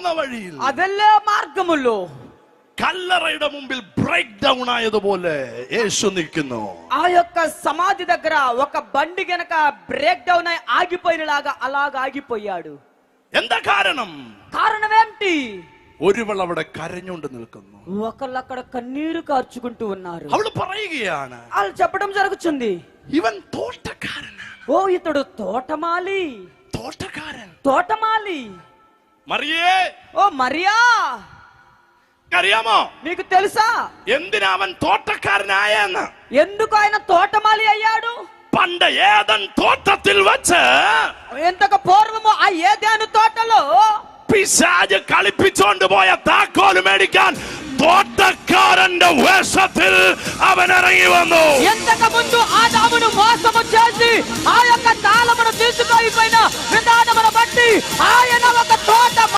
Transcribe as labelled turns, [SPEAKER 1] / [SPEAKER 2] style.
[SPEAKER 1] പോകുന്ന വഴിയിൽ
[SPEAKER 2] అదెల్లే మార్గములో
[SPEAKER 1] കല്ലറയുടെ മുമ്പിൽ ബ്രേക്ക് ഡൗൺ ആയതുപോലെ യേശു നിൽക്കുന്നു
[SPEAKER 2] ఆ యొక్క సమాధి దగ్గర ఒక బండి గనక బ్రేక్ డౌన్ అయి ఆగిపోయినలాగా అలాగ ఆగిపోయాడు
[SPEAKER 1] എന്താ കാരണം
[SPEAKER 2] కారణం ఏంటి
[SPEAKER 1] ഒരുവൾ അവിടെ കരഞ്ഞുകൊണ്ട് നിൽക്കുന്നു
[SPEAKER 2] ఒకళ్ళు అక్కడ కన్నీరు కార్చుకుంటూ ఉన్నారు
[SPEAKER 1] അവള് പറയുകയാണ്
[SPEAKER 2] వాళ్ళు చెప్పడం జరుగుతుంది
[SPEAKER 1] ഇവൻ തോട്ടക്കാരനാണ്
[SPEAKER 2] ఓ ఇతడు తోటమాలి
[SPEAKER 1] തോട്ടക്കാരൻ
[SPEAKER 2] తోటమాలి
[SPEAKER 1] മറിയേ
[SPEAKER 2] ఓ మరియా
[SPEAKER 1] അറിയാമോ
[SPEAKER 2] మీకు తెలుసా
[SPEAKER 1] എന്തിനാ അവൻ തോട്ടക്കാരനായെന്ന്
[SPEAKER 2] ఎందుకు ఆయన తోటమాలి అయ్యాడు
[SPEAKER 1] പണ്ട് ഏതൻ തോട്ടത്തിൽ വെച്ച്
[SPEAKER 2] ఎంతకు పూర్వము ఆ ఏదేను తోటలో
[SPEAKER 1] പിശാജ് കളിപ്പിച്ചോണ്ട് പോയ താക്കോല് മേടിക്കാൻ തോട്ടക്കാരന്റെ വേഷത്തിൽ അവൻ ഇറങ്ങി വന്നു
[SPEAKER 2] ఎంతకు ముందు ఆదామును మోసము చేసి ఆ యొక్క తాళమును తీసుకొని పోయిన విధానమును